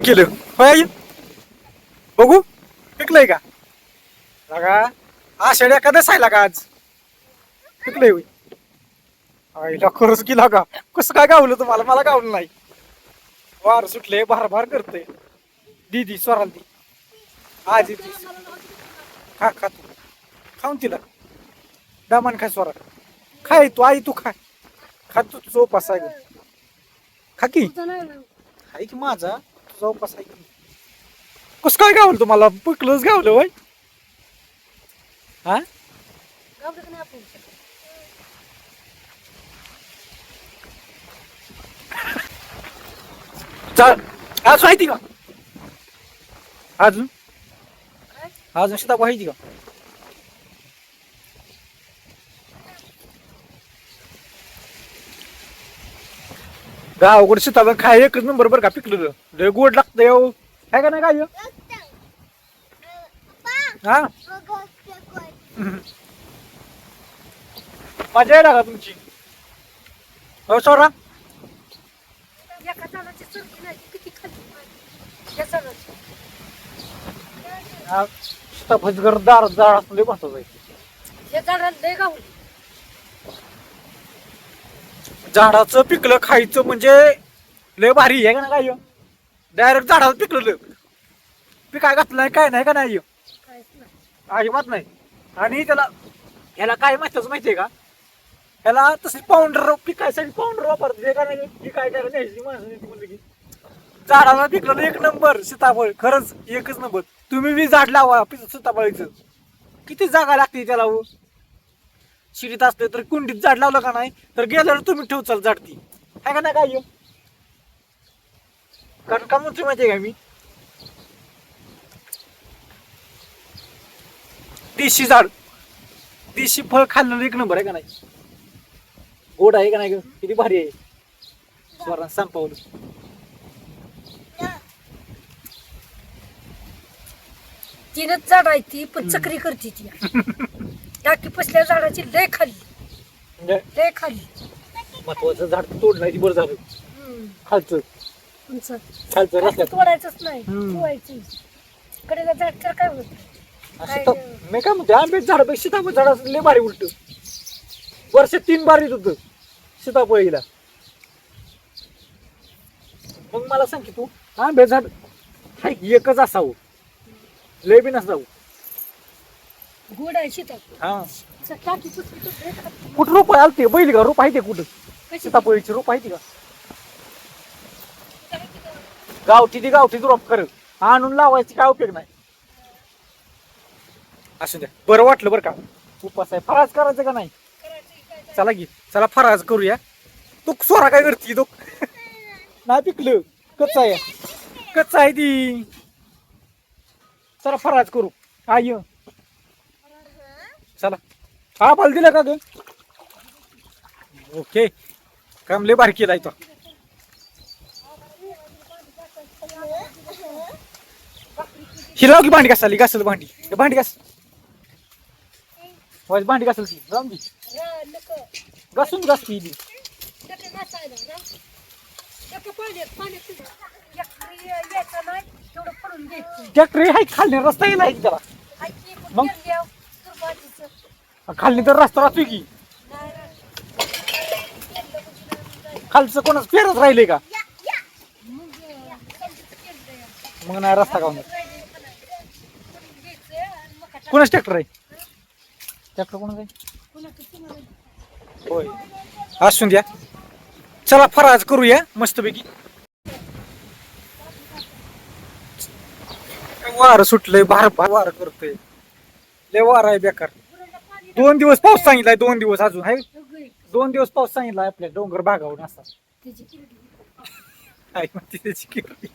केलं. होय? बघू. पिकलंय का? लगा आषाढ एखादं आहे का आज. पिकलंय होय. आईला खरंच की लागा. कसं काय गावलं तुम्हाला? मला गावलं नाही. वार सुटले भार भार करते दीदी स्वराल दी आज येते खा खा तू. खाऊन तिला दामान खा स्वरा. खाय तू आई तू खा. खा तू तुझा उपास आहे. खा की. आहे की माझा? तुझा उपास आहे की कसं काय गावलं तुम्हाला? पिकलंच गावलं वय हा? चाल आज माहिती का? अजून? अजून शेता माहिती का? गावाकडे शेतात खाय एकच नंबर बरं का पिकलं लय गोड लागतं येऊ आहे का नाही काय हा? मजा येणार का तुमची. हो सोरा. सीताफळ घर दार दार असं लय महत्वाचं आहे. झाडाचं पिकलं खायचं म्हणजे लय भारी आहे का ना काय डायरेक्ट झाडाचं पिकलं पिकाय घातलं नाही काय नाही का नाही अजिबात नाही. आणि त्याला ह्याला काय माहितीच माहितीये का? ह्याला तसं पाऊंडर पिकायसाठी पाऊंडर जे काय नाही ही काय करायला न्यायची माणसं ती की. झाडाला पिकलं एक नंबर सीताफळ खरंच एकच नंबर. तुम्ही बी झाड लावा पि- सीताफळीचं. किती जागा लागते त्याला हो? शिरीत असले तर कुंडीत झाड लावलं का नाही? तर गेल्यावर तुम्ही ठेवचाल झाड ती. आहे का नाही काय ह्यो? कारण का म्हणतो माहितीये का मी? देशी झाड. देशी फळ खाल्लेलं एक नंबर आहे का नाही? गोड आहे का नाही ग? किती भारी आहे. स्वरान संपवलं तीनच झाड आहे ती पण चक्री करते ती. टाकी पसल्या झाडाची लय खाल्ली. म्हणजे? लय खाल्ली. महत्वाचं झाड तोडलं नाही ती बरं झालं. हम्म. खालचं. रस्त्यात तोडायचंच नाही. हम्म. कडेला झाड तर काय होत? असं तर मी काय म्हणते झाड सीताफळ झाड असं लय भारी उलट. वर्ष तीन बार येत होतं सीताफळीला मग मला सांग की तू आंबे झाड हाय एकच असावं? लय बी नसावं. गोड आहे शेतात. हा. टाकी पसली तर लय खाल्ली. कुठं रोप आलते? बैल का? रोप आहे ते कुठं? कशी? रोप आहे ती का? गावठी ती गावठी रोप कर. आणून लावायची काय उपयोग नाही. असू द्या. बरं वाटलं बरं का? उपास आहे. फराज करायचं का नाही? करायचं काय? चला की. चला फराज करूया. तू स्वरा काय करते तो नाही पिकलं. कच्चा आहे. कच्चा आहे ती. चला फराज करू. आय चला हा पाल दिला का ग ओके कामले बार केलाय तो ही लाव की भांडी घासाली घासल भांडी भांडी घास वाज भांडी घासल की जाऊन दे रा, नको. घासून घास ती. घ्यायचं. ट्रॅक्टर आहे खाल्ली रस्ता येईल त्याला ती मग? खाली तर रस्ता राहतोय की. खालचं कोणाच फेरच राहिले का? मग, नाही रस्ता का कोणाच ट्रॅक्टर आहे? ट्रॅक्टर कोणाच आहे? होय. असून द्या. चला फराज करूया मस्तपैकी. वार सुटलंय भार भार वार करतोय. लय वार आहे बेकार. दोन दिवस पाऊस सांगितलाय दोन दिवस अजून आहे दोन दिवस पाऊस सांगितलाय आपल्या डोंगर भागावरून असा. त्याची किरडी. आई म्हणते त्याची किरडी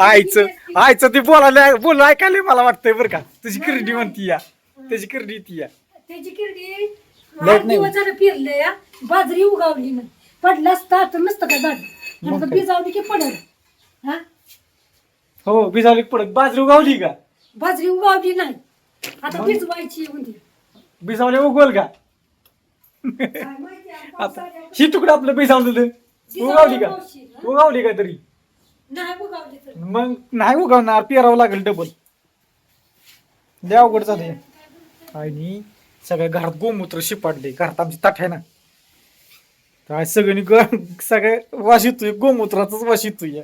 आईचं आईचं ते बोलायला बोल ऐकायला मला वाटतंय बरं का. तुझी किरडी म्हणती या. त्याची किरडी ती या. त्याची किरडी आठ दिवस झालं फिरले या बाजरी उगावली नाही पडलं असतं तर नसतं का झाड? मग की पडल हा? हो बिजावली पडत बाजरी उगावली का? बाजरी उगावली नाही. आता? भिजवायची बिजावले उगवल का? काय माहिती आहे, आता पावसाळ्यात ही तुकडं आपलं बिजावलं उगावली का? उगावली का तरी? नाही उगावली तर. मग नाही उगवणार पेरावं लागेल डबल लय अवघड झाले आणि सगळ्या घरात गोमूत्र शिपाडले घरात आमची ताट आहे ना. काय ग- सगळे वास येतोय गोमूत्राचाच वास येतोय.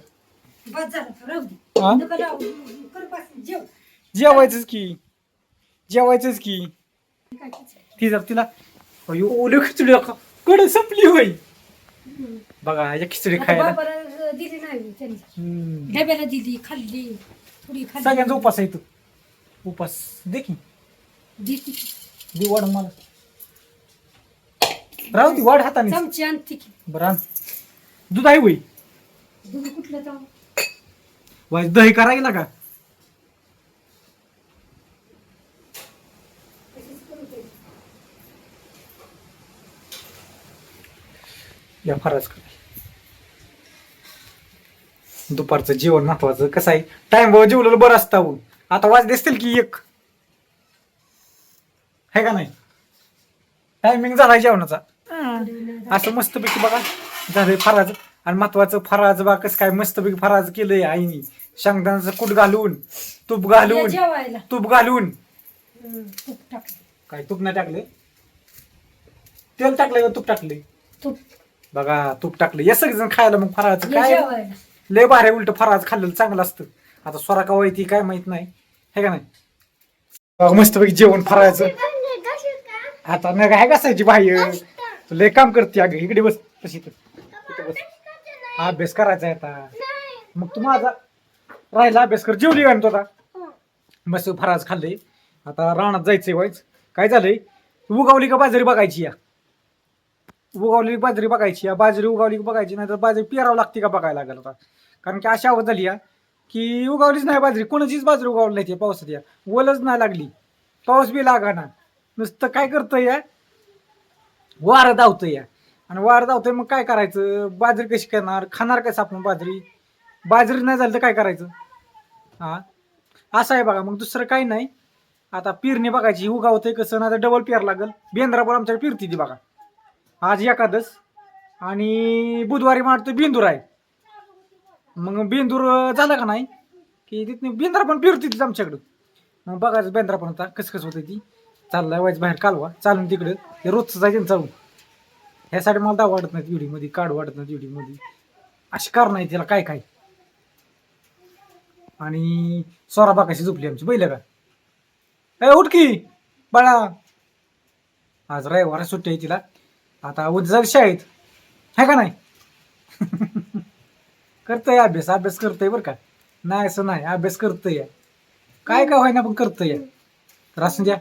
बस झालं तर राहू हा? दे नका राहू कर बस जेव. जेवायचंच की. जेवायचंच की? ती जर तिला अयो ओले खिचडी कडे संपली होय. बघा या खिचडी खायला. दिली नाही त्यांनी हम्म. डब्याला दिली खाल्ली थोडी खाल्ली. सगळ्यांचा उपास आहे तो उपास दे की. दिली. दे वाढ मला. राहू ती वाढ हाताने. चमची की बरं आण. दूध आहे होई दूध कुठलं जाऊ वाज दही करायला का? या फराज कर दुपारचं जेवण महत्वाचं. कसं आहे? टाइम बाबा जेवलेलं बरं असतं हो. आता वाज दिसतील की एक. आहे का नाही? टायमिंग झाला जेवणाचा. असं मस्तपैकी बघा. झालंय फराज. आणि महत्वाचं फराज बा कसं काय मस्तपैकी फराज केलंय आईनी. शेंगदाण्याचं कूट घालून तूप घालून तूप घालून. हं, टाकलं. काय तूप नाही टाकले? तेल टाकलंय का तूप टाकले तूप. बघा तूप टाकलं. या सगळेजण खायला मग फराळाचं काय? जेवायला लय भारी उलट फराळाचं खाल्लेलं चांगलं असतं. आता स्वरा का ती काय माहीत नाही. हे का नाही? बघा, मस्तपैकी जेवण फराळाचं. आता न काय कसायची बाह्य तू लय काम करते अगं. इकडे बस. तशी इथं. बस. अभ्यास करायचा आहे आता. मग तू माझा राहिला अभ्यास कर. जेवली का तू आता? मस्त फराज खाल्ले आता रानात जायचंय व्हायच. काय झालंय? उगावली का बाजरी बघायची या? उगावली बाजरी बघायची बाजरी उगावली बघायची नाही तर बाजरी पेरावं लागते का बघायला लागेल आता? कारण की अशी आवड झाली या की उगावलीच नाही बाजरी कोणाचीच बाजरी उगावली नाही ती पावसात या. ओलच नाही लागली. पाऊस बी लागाना. नुसतं काय करतं या? वारं धावतं या. आणि वारं धावतंय मग काय करायचं? बाजरी कशी करणार? खाणार कसं आपण बाजरी? बाजरी नाही झाली तर काय करायचं? हा? असं आहे बघा. मग दुसरं काही नाही. आता पेरणी बघायची. उगावतंय कसं? ना डबल पेर लागल. बेंद्रापूर आमच्याकडे पिरती ती बघा. आज एकादस आणि बुधवारी मारतो बिंदूर आहे. मग बेंदूर झाला का नाही? की तिथनं बेंद्रा पण पेरती तिथं आमच्याकडं. मग बघायचं बेंद्रा पण आता कसं कसं होतं ती. चाललाय व्हायचं बाहेर कालवा. चालून तिकडं. हे रोजचं जायचं चालू ह्यासाठी मला दाव वाटत नाहीत व्हिडिओमध्ये काढ वाटत नाहीत व्हिडिओमध्ये. अशी कारण आहे तिला काय काय. आणि सोरा बाकाशी झोपली आमची. बैल का? ए उठकी बाळा. आज रविवार सुट्टी आहे तिला. आता उद्या जाईल शाळेत. आहे का नाही? करतोय अभ्यास अभ्यास करतोय बरं का. नाही असं नाही अभ्यास करतोय. काय काय व्हायना पण करतोय. तर असं द्या.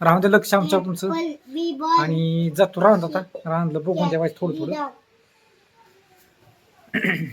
राहून द्या लक्ष आमच्या तुमचं. आणि जातो राहून आता. राहून बघून द्या थोडं थोडं.